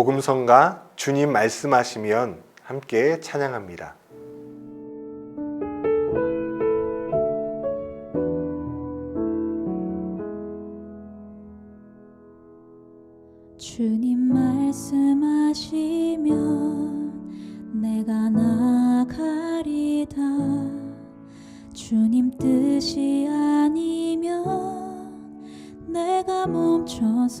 복음성가 주님 말씀하시면 함께 찬양합니다. 주님 말씀하시면 내가 나가리다 주님 뜻이 아니면 내가 멈춰서리다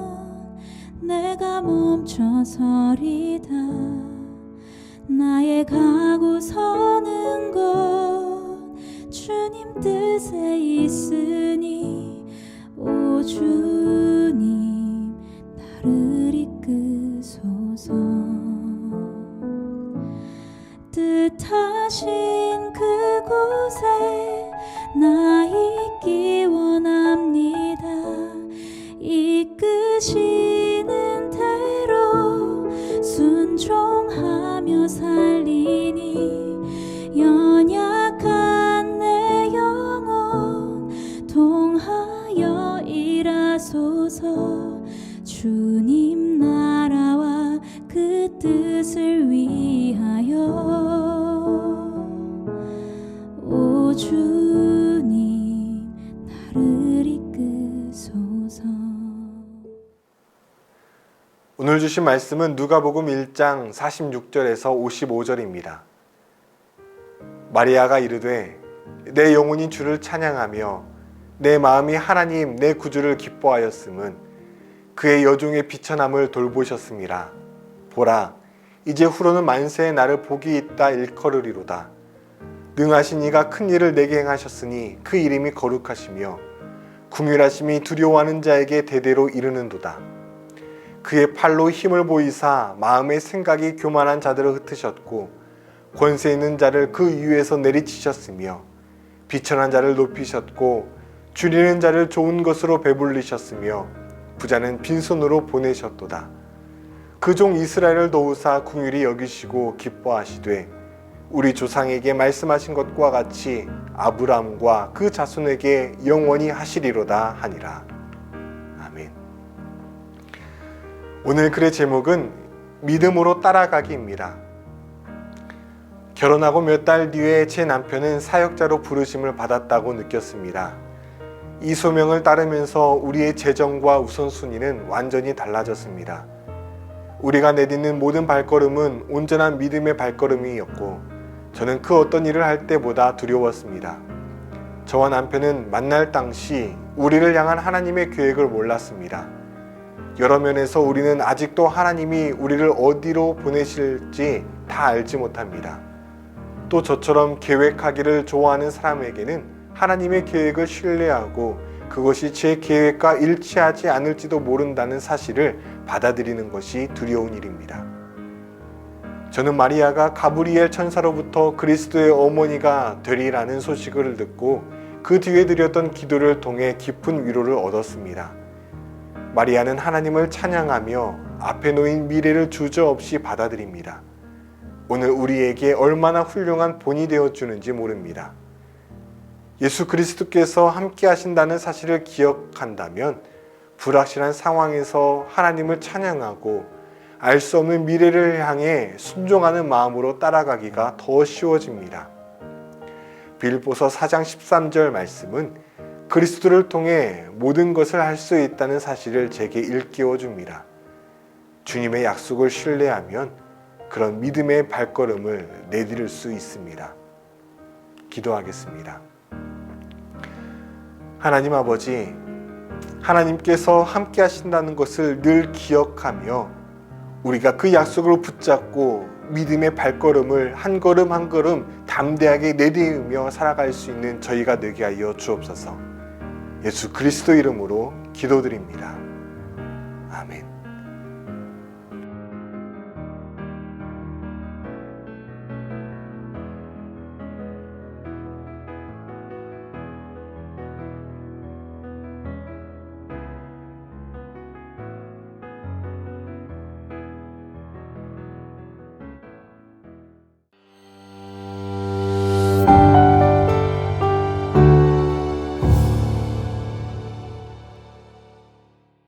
내가 멈춰서리다. 나의 가고 서는 것 주님 뜻에 있으니 오 주님 나를 이끄소서. 뜻하신 그곳에 나 있기 원합니다. 이끄시 뜻을 위하여. 오 주님 나를 이끄소서. 오늘 주신 말씀은 누가복음 1장 46절에서 55절입니다. 마리아가 이르되 내 영혼이 주를 찬양하며 내 마음이 하나님 내 구주를 기뻐하였음은 그의 여종의 비천함을 돌보셨음이라. 보라 이제 후로는 만세에 나를 복이 있다 일컬으리로다 능하신 이가 큰 일을 내게 행하셨으니 그 이름이 거룩하시며 궁휼하심이 두려워하는 자에게 대대로 이르는도다 그의 팔로 힘을 보이사 마음의 생각이 교만한 자들을 흩으셨고 권세 있는 자를 그 위에서 내리치셨으며 비천한 자를 높이셨고 줄이는 자를 좋은 것으로 배불리셨으며 부자는 빈손으로 보내셨도다. 그 종 이스라엘을 도우사 궁휼히 여기시고 기뻐하시되 우리 조상에게 말씀하신 것과 같이 아브람과 그 자손에게 영원히 하시리로다 하니라. 아멘. 오늘 글의 제목은 믿음으로 따라가기입니다. 결혼하고 몇 달 뒤에 제 남편은 사역자로 부르심을 받았다고 느꼈습니다. 이 소명을 따르면서 우리의 재정과 우선순위는 완전히 달라졌습니다. 우리가 내딛는 모든 발걸음은 온전한 믿음의 발걸음이었고 저는 그 어떤 일을 할 때보다 두려웠습니다. 저와 남편은 만날 당시 우리를 향한 하나님의 계획을 몰랐습니다. 여러 면에서 우리는 아직도 하나님이 우리를 어디로 보내실지 다 알지 못합니다. 또 저처럼 계획하기를 좋아하는 사람에게는 하나님의 계획을 신뢰하고 그것이 제 계획과 일치하지 않을지도 모른다는 사실을 받아들이는 것이 두려운 일입니다. 저는 마리아가 가브리엘 천사로부터 그리스도의 어머니가 되리라는 소식을 듣고 그 뒤에 드렸던 기도를 통해 깊은 위로를 얻었습니다. 마리아는 하나님을 찬양하며 앞에 놓인 미래를 주저없이 받아들입니다. 오늘 우리에게 얼마나 훌륭한 본이 되어 주는지 모릅니다. 예수 그리스도께서 함께 하신다는 사실을 기억한다면 불확실한 상황에서 하나님을 찬양하고 알 수 없는 미래를 향해 순종하는 마음으로 따라가기가 더 쉬워집니다. 빌보서 4장 13절 말씀은 그리스도를 통해 모든 것을 할 수 있다는 사실을 제게 일깨워 줍니다. 주님의 약속을 신뢰하면 그런 믿음의 발걸음을 내디딜 수 있습니다. 기도하겠습니다. 하나님 아버지, 하나님께서 함께 하신다는 것을 늘 기억하며 우리가 그 약속을 붙잡고 믿음의 발걸음을 한 걸음 한 걸음 담대하게 내디우며 살아갈 수 있는 저희가 되게 하여 주옵소서. 예수 그리스도 이름으로 기도드립니다. 아멘.